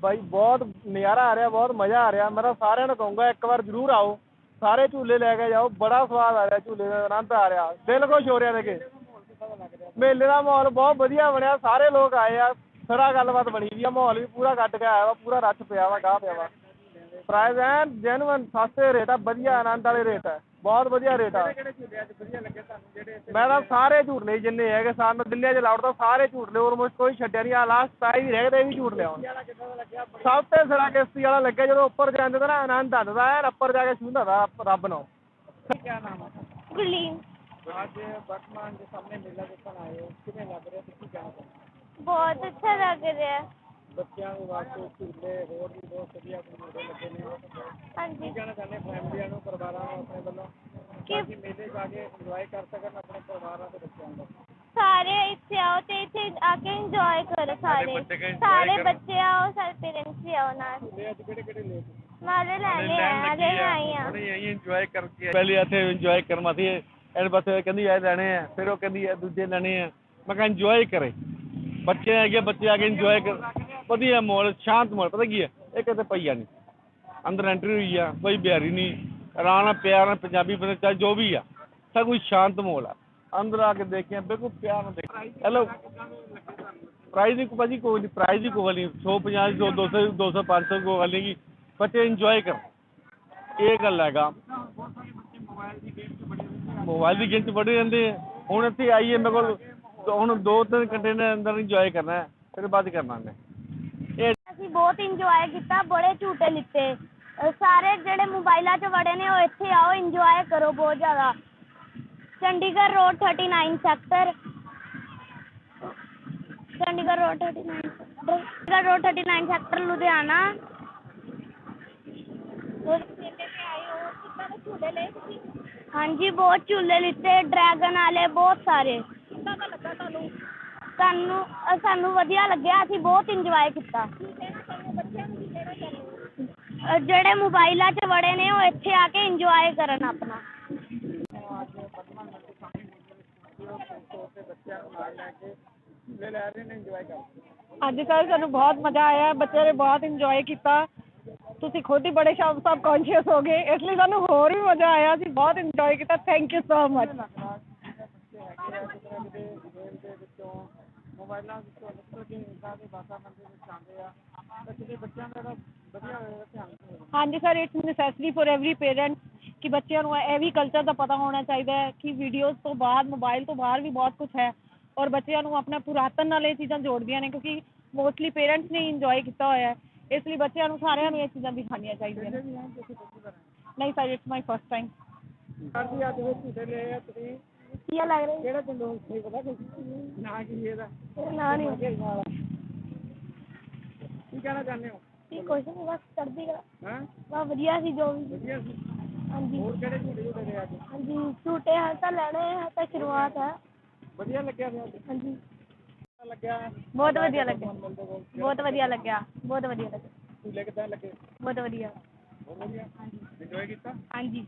ਬਾਈ ਬਹੁਤ ਨਜ਼ਾਰਾ ਆ ਰਿਹਾ ਬਹੁਤ ਮਜ਼ਾ ਆ ਰਿਹਾ। ਮੈਂ ਤਾਂ ਸਾਰਿਆਂ ਨੂੰ ਕਹੂੰਗਾ ਇੱਕ ਵਾਰ ਜ਼ਰੂਰ ਆਓ। ਸਾਰੇ ਝੂਲੇ ਲੈ ਕੇ ਜਾਓ ਬੜਾ ਸਵਾਦ ਆ ਰਿਹਾ ਝੂਲੇ ਦਾ ਆਨੰਦ ਆ ਰਿਹਾ। ਦਿਲ ਖੁਸ਼ ਹੋ ਰਿਹਾ ਦੇਖ। ਕੇ ਮੇਲੇ ਦਾ ਮਾਹੌਲ ਬਹੁਤ ਵਧੀਆ ਬਣਿਆ ਸਾਰੇ ਲੋਕ ਆਏ ਆ। ਸਾਰਾ ਗੱਲਬਾਤ ਬਣੀ ਵੀ ਆ ਮਾਹੌਲ ਵੀ ਪੂਰਾ ਕੱਟ ਕੇ ਆਇਆ ਵਾ ਪੂਰਾ ਰੱਛ ਪਿਆ ਵਾ ਗਾਹ ਪਿਆ ਵਾ। ਪ੍ਰਾਈਸ ਐਨ ਜੈਨੂਅਨ ਸਸਤੇ ਰੇਟ ਆ ਵਧੀਆ ਆਨੰਦ ਵਾਲੇ ਰੇਟ ਆ। ਬਹੁਤ ਵਧੀਆ ਰੇਟ ਆ। ਕਿਹੜੇ ਝੂਲੇ ਅੱਜ ਵਧੀਆ ਲੱਗੇ ਤੁਹਾਨੂੰ? ਜਿਹੜੇ ਇੱਥੇ ਮੈਂ ਤਾਂ ਸਾਰੇ ਝੂਟਲੇ ਜਿੰਨੇ ਹੈਗੇ ਸਾਨੂੰ ਦਿੱਲੀ 'ਚ ਲਾਉਡ ਤਾਂ ਸਾਰੇ ਝੂਟਲੇ ਆਲਮੋਸਟ ਕੋਈ ਛੱਡਿਆ ਨਹੀਂ। ਆ ਲਾਸਟ ਸਾਈਜ਼ ਰਹਿ ਗਏ ਵੀ ਦਾ ਲੱਗਿਆ? ਸਭ ਤੋਂ ਸਿਰਾ ਕਿਸ਼ਤੀ ਵਾਲਾ ਲੱਗਿਆ ਜਦੋਂ ਉੱਪਰ ਜਾਂਦੇ ਤਾਂ ਨਾ ਆਨੰਦ ਆਉਂਦਾ ਐਨ ਉੱਪਰ ਜਾ ਕੇ ਛੂੰਹਦਾ ਤਾ ਰੱਬ ਨੂੰ। ਕੀ ਨਾਮ ਹੈ ਗੁਰਲੀਨ। ਅੱਜ ਵਰਤਮਾਨ ਦੇ ਸਾਹਮਣੇ ਮੇਲਾ ਦੇਖਣ ਆਏ ਹੋ। ਕਿਵੇਂ ਲੱਗ ਰਿਹਾ ਤੁਸੀਂ ਕਹਿਣਾ ਚਾਹੁੰਦੇ ਬਹੁਤ ਅੱਛਾ ਲੱਗ ਰਿਹਾ। ਹੈ ਬੱਚਿਆਂ ਦੇ ਵਾਸਤੇ ਝੂਲੇ ਹੋਰ ਵੀ ਬਹੁਤ ਵਧੀਆ ਝੂਲੇ ਲੱਗੇ ਨੇ। ਹਾਂਜੀ। ਕੀ ਕਹਿਣਾ ਚਾਹੁੰਦੇ ਫੈਮਲੀਆਂ ਨੂੰ ਪਰਿਵਾਰਾਂ ਨੂੰ ਆਪਣੇ ਵੱਲੋਂ। ਕਿ ਕਿ ਮੇਲੇ ਜਾ ਕੇ ਇੰਜੋਏ ਕਰ ਸਕਣ ਆਪਣੇ ਪਰਿਵਾਰਾਂ ਤੇ ਬੱਚਿਆਂ ਦਾ। ਸਾਰੇ ਇੱਥੇ ਆਓ ਤੇ ਇੱਥੇ ਆ ਕੇ ਇੰਜੋਏ ਕਰੋ ਸਾਰੇ ਸਾਰੇ। ਬੱਚੇ ਆਓ ਸਾਰੇ ਪੇਰੈਂਟਸ ਵੀ ਆਓ ਨਾਲ। ਝੂਲੇ ਅੱਜ ਕਿਹੜੇ ਕਿਹੜੇ ਲਏ ਤੁਸੀਂ? ਮਾਰੇ ਲੈਣੇ ਆ। ਅਜੇ ਆਈ ਆ। ਉਹਨੇ ਇਹੀ ਇੰਜੋਏ ਕਰਕੇ ਪਹਿਲੇ ਇੱਥੇ ਇੰਜੋਏ ਕਰਨ ਵਾਸਤੇ ਇਹਨੇ ਬਸ ਕਹਿੰਦੀ ਇਹ ਲੈਣੇ ਆ ਫਿਰ ਉਹ ਕਹਿੰਦੀ ਇਹ ਦੂਜੇ ਲੈਣੇ ਆ। ਮੈਂ ਕਿਹਾ ਇੰਜੋਏ ਕਰੇ। ਬੱਚੇ ਹੈਗੇ ਬੱਚੇ ਆ ਕੇ ਇੰਜੋਏ ਕਰ ਵਧੀਆ ਮਾਹੌਲ, ਸ਼ਾਂਤ ਮਾਹੌਲ, ਪਤਾ ਕੀ ਹੈ? ਇਹ ਕਿਤੇ ਪਈਆ ਨਹੀਂ। ਅੰਦਰ ਐਂਟਰੀ ਹੋਈ ਆ, ਕੋਈ ਬਿਹਾਰੀ ਨਹੀਂ। ਆਰਾਮ ਨਾਲ ਪਿਆਰ ਨਾਲ ਪੰਜਾਬੀ ਬੰਦੇ, ਚਾਹੇ ਜੋ ਵੀ ਆ, ਸਭ ਕੁਝ ਸ਼ਾਂਤ ਮਾਹੌਲ ਆ। ਅੰਦਰ ਆ ਕੇ ਦੇਖਿਆ, ਬਿਲਕੁਲ ਪਿਆਰ ਨਾਲ ਦੇਖ ਹੈਲੋ ਪ੍ਰਾਈਜ਼ ਦੀ ਭਾਜੀ ਕੋਈ ਨਹੀਂ ਪ੍ਰਾਈਜ਼ ਦੀ ਕੋਈ ਗੱਲ ਨਹੀਂ। 150 200 200 200 500 ਕੋਈ ਗੱਲ ਨਹੀਂ ਬੱਚੇ ਇੰਜੋਏ ਕਰ ਇਹ ਗੱਲ ਹੈਗਾ। ਮੋਬਾਈਲ ਦੀ ਗੇਮ 'ਚ ਬੜੇ ਰਹਿੰਦੇ ਆ। ਹੁਣ ਇੱਥੇ ਆਈਏ, ਮੇਰੇ ਕੋਲ ਹੁਣ ਦੋ ਤਿੰਨ ਘੰਟੇ ਦੇ ਅੰਦਰ ਇੰਜੋਏ ਕਰਨਾ ਹੈ। ਫਿਰ ਬਾਅਦ ਕਰਨਾ ਮੈਂ। ਬਹੁਤ ਇੰਜੋਏ ਕੀਤਾ ਬੜੇ ਝੂਟੇ ਲਿੱਤੇ। ਸਾਰੇ ਜਿਹੜੇ ਮੋਬਾਈਲਾਂ 'ਚ ਵੜੇ ਨੇ ਉਹ ਇੱਥੇ ਆਓ ਇੰਜੋਏ ਕਰੋ ਬਹੁਤ ਜ਼ਿਆਦਾ। Chandigarh road 39 sector Chandigarh road 39 sector Chandigarh road 39 sector Ludhiana. ਹਾਂਜੀ ਬਹੁਤ ਝੂਲੇ ਲਿੱਤੇ ਡਰੈਗਨ ਵਾਲੇ ਬਹੁਤ ਸਾਰੇ। ਸਾਨੂੰ ਅ, ਸਾਨੂੰ ਵਧੀਆ ਲੱਗਿਆ ਅਸੀਂ ਬਹੁਤ ਇੰਜੋਏ ਕੀਤਾ। ਜਿਹੜੇ ਮੋਬਾਈਲਾਂ 'ਚ ਵੜੇ ਨੇ ਉਹ ਇੱਥੇ ਆ ਕੇ ਇੰਜੋਏ ਕਰਨ ਆਪਣਾ। ਅੱਜ ਕੱਲ੍ਹ ਸਾਨੂੰ ਬਹੁਤ ਮਜ਼ਾ ਆਇਆ ਬੱਚਿਆਂ ਨੇ ਬਹੁਤ ਇੰਜੋਏ ਕੀਤਾ। ਤੁਸੀਂ ਖੁਦ ਹੀ ਬੜੇ ਸਬ ਸਬ ਕੌਨਸ਼ੀਅਸ ਹੋ ਗਏ ਇਸ ਲਈ ਸਾਨੂੰ ਹੋਰ ਵੀ ਮਜ਼ਾ ਆਇਆ ਅਸੀਂ ਬਹੁਤ ਇੰਜੋਏ ਕੀਤਾ। ਥੈਂਕ ਯੂ ਸੋ ਮਚ ਮੋਬਾਇਲਾਂ ਵਿੱਚੋਂ ਨਿਕਲ ਕੇ ਇੱਦਾਂ ਦੇ ਵਾਤਾਵਰਨ ਦੇ ਵਿੱਚ ਆਉਂਦੇ ਆ। ਤਾਂ ਕਿਤੇ ਬੱਚਿਆਂ ਦਾ ਜਿਹੜਾ ਵਧੀਆ ਹੋਏਗਾ ਧਿਆਨ ਹਾਂਜੀ sir it's necessary for every parent ਕਿ ਬੱਚਿਆਂ ਨੂੰ ਇਹ ਵੀ ਕਲਚਰ ਦਾ ਪਤਾ ਹੋਣਾ ਚਾਹੀਦਾ ਹੈ ਕਿ ਵੀਡੀਓਜ਼ ਤੋਂ ਬਾਅਦ ਮੋਬਾਈਲ ਤੋਂ ਬਾਹਰ ਵੀ ਬਹੁਤ ਕੁਝ ਹੈ ਔਰ ਬੱਚਿਆਂ ਨੂੰ ਆਪਣਾ ਪੁਰਾਤਨ ਨਾਲ ਇਹ ਚੀਜ਼ਾਂ ਜੋੜਦੀਆਂ ਨੇ ਕਿਉਂਕਿ ਮੋਸਟਲੀ ਪੇਰੈਂਟਸ ਨੇ ਇੰਜੋਏ ਕੀਤਾ ਹੋਇਆ ਹੈ। ਇਸ ਲਈ ਬੱਚਿਆਂ ਨੂੰ ਸਾਰਿਆਂ ਨੂੰ ਇਹ ਚੀਜ਼ਾਂ ਦਿਖਾਉਣੀਆਂ ਚਾਹੀਦੀਆਂ ਨੇ। ਨਹੀਂ sir it's my first time sir ਜੀ ਅੱਜ ਵਿੱਚ ਝੂਟੇ ਲਏ ਆ ਤੁਸੀਂ ਕੀ ਲੱਗ ਰਿਹਾ ਕਿਹੜਾ ਝੂਲੋ ਸਹੀ ਪਤਾ ਕੁਝ ਨਾ ਕੀ ਇਹਦਾ। ਨਾ ਨਹੀਂ। ਕੀ ਕਹਿਣਾ ਚਾਹੁੰਦੇ ਹੋ? ਕੀ ਕੁਛ ਨਹੀਂ ਬਸ ਚੜ੍ਹਦੀ ਕਲਾ। ਹਾਂ? ਬਸ ਵਧੀਆ ਸੀ ਜੋ ਵੀ ਵਧੀਆ ਸੀ। ਹਾਂਜੀ। ਹੋਰ ਕਿਹੜੇ ਝੂਟੇ ਝੂਟੇ ਲਏ ਅੱਜ? ਹਾਂਜੀ ਝੂਟੇ ਹਾਲ ਤਾਂ ਲੈਣੇ ਹੈ ਤਾਂ ਸ਼ੁਰੂਆਤ ਹੈ ਵਧੀਆ ਲੱਗਿਆ ਫਿਰ ਅੱਜ? ਹਾਂਜੀ। ਲੱਗਿਆ। ਬਹੁਤ ਵਧੀਆ ਲੱਗਿਆ। ਬਹੁਤ ਵਧੀਆ ਲੱਗਿਆ ਬਹੁਤ ਵਧੀਆ ਲੱਗਿਆ। ਝੂਲੇ ਕਿੱਦਾਂ ਲੱਗੇ? ਬਹੁਤ ਵਧੀਆ। ਬਹੁਤ ਵਧੀਆ। ਇੰਜੋਏ ਕੀਤਾ? ਹਾਂਜੀ।